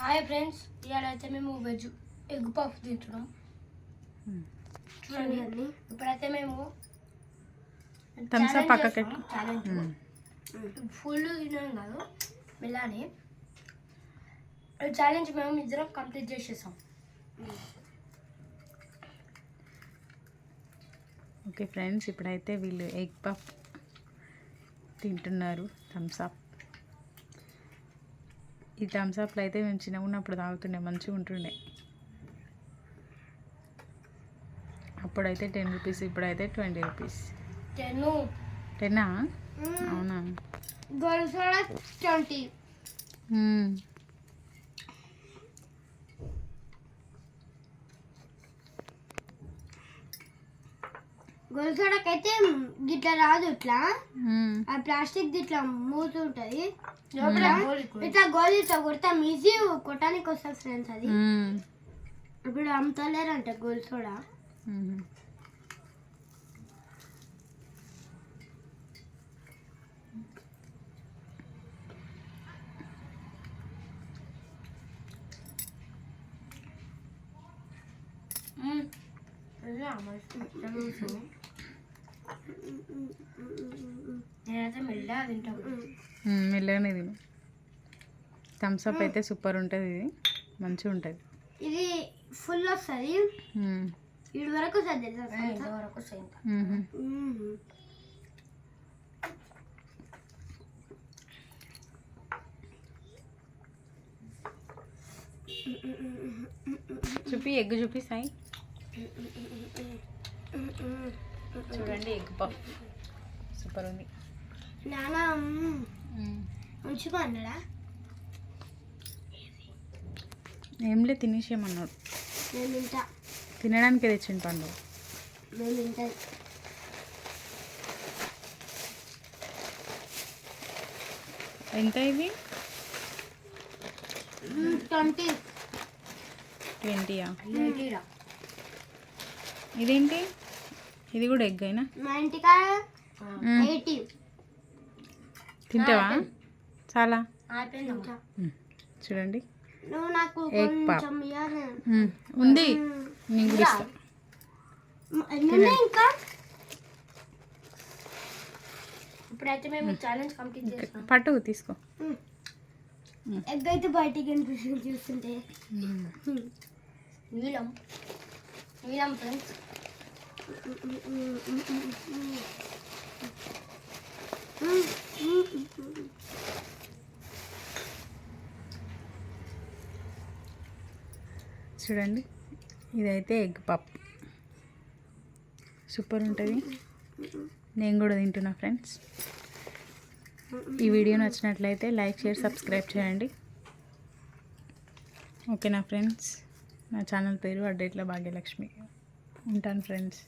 Hi friends ఇవాళ అయితే మేము వెజ్ ఎగ్ పఫ్ తింటున్నాం. చూడండి ఇప్పుడైతే మేము పక్కకి. ఛాలెంజ్ మ్మ్. ఫుల్ తినడం కాదు మెల్లాని. ఛాలెంజ్ మేము ఇద్దరం కంప్లీట్ చేసేసాం. ఓకే ఫ్రెండ్స్ ఇప్పుడైతే వీళ్ళు ఎగ్ పఫ్ తింటున్నారు. Thums Up. ఈ థమ్స్ అప్లు అయితే మేము చిన్నగా ఉన్నప్పుడు తాగుతుండే మంచిగా ఉంటుండే. అప్పుడైతే టెన్ రూపీస్ ఇప్పుడైతే ట్వంటీ రూపీస్. టెన్. టెన్నా అవునా? ట్వంటీ. గొలుసోడకైతే గిట్లా రాదు ఇట్లా. ఆ ప్లాస్టిక్ ఇట్లా మూతు ఉంటుంది ఇట్లా గోళీ ఇట్లా కొడతాం. ఈజీ కొట్టడానికి వస్తుంది ఫ్రెండ్స్ అది. ఇప్పుడు అమ్ముతలేరంట గోల్ సోడా మ్మ్. మెల్లగా. మెల్లగానే తిను. థమ్స్ అప్ అయితే సూపర్ ఉంటుంది ఇది. మంచిగా ఉంటుంది. ఇది ఫుల్ వస్తుంది. మ్మ్. ఇటు వరకు వస్తుంది. చూపి ఎగ్ చూపి సాయి. చూడండి ఎగ్ పఫ్. సూపర్ ఉంది. నాన్న ఉంచుకో అన్నాడా? ఏంలే తినేసేయమన్నాడు. నేను తింటా. తినడానికి తెచ్చిన పండు. నేను తింటా. ఎంత ఇది? ట్వంటీ. ట్వంటీయా? ఇదేంటి? ఇది కూడా ఎగ్ అయినా? మా ఇంటికాడ మ్మ్. ఎయిటీ. తింటావా? చాలా. చూడండి. నువ్వు నాకు Egg puff. కొంచెం ఇవ్వాలి మ్మ్. ఉంది. నేను కూడా ఇస్తా. ఇప్పుడైతే మేము ఛాలెంజ్ కంప్లీట్ చేస్తాం పట్టు తీసుకో. ఎగ్ అయితే బయటికి చూస్తుంటే? నీలం. నీలం ఫ్రెండ్స్ చూడండి. ఇదైతే ఎగ్ పప్. సూపర్ ఉంటుంది. నేను కూడా తింటున్నా ఫ్రెండ్స్. ఈ వీడియో నచ్చినట్లయితే లైక్ షేర్ సబ్స్క్రైబ్ చేయండి. ఓకేనా ఫ్రెండ్స్? నా ఛానల్ పేరు అడ్డేట్ల భాగ్యలక్ష్మి. ఉంటాను ఫ్రెండ్స్.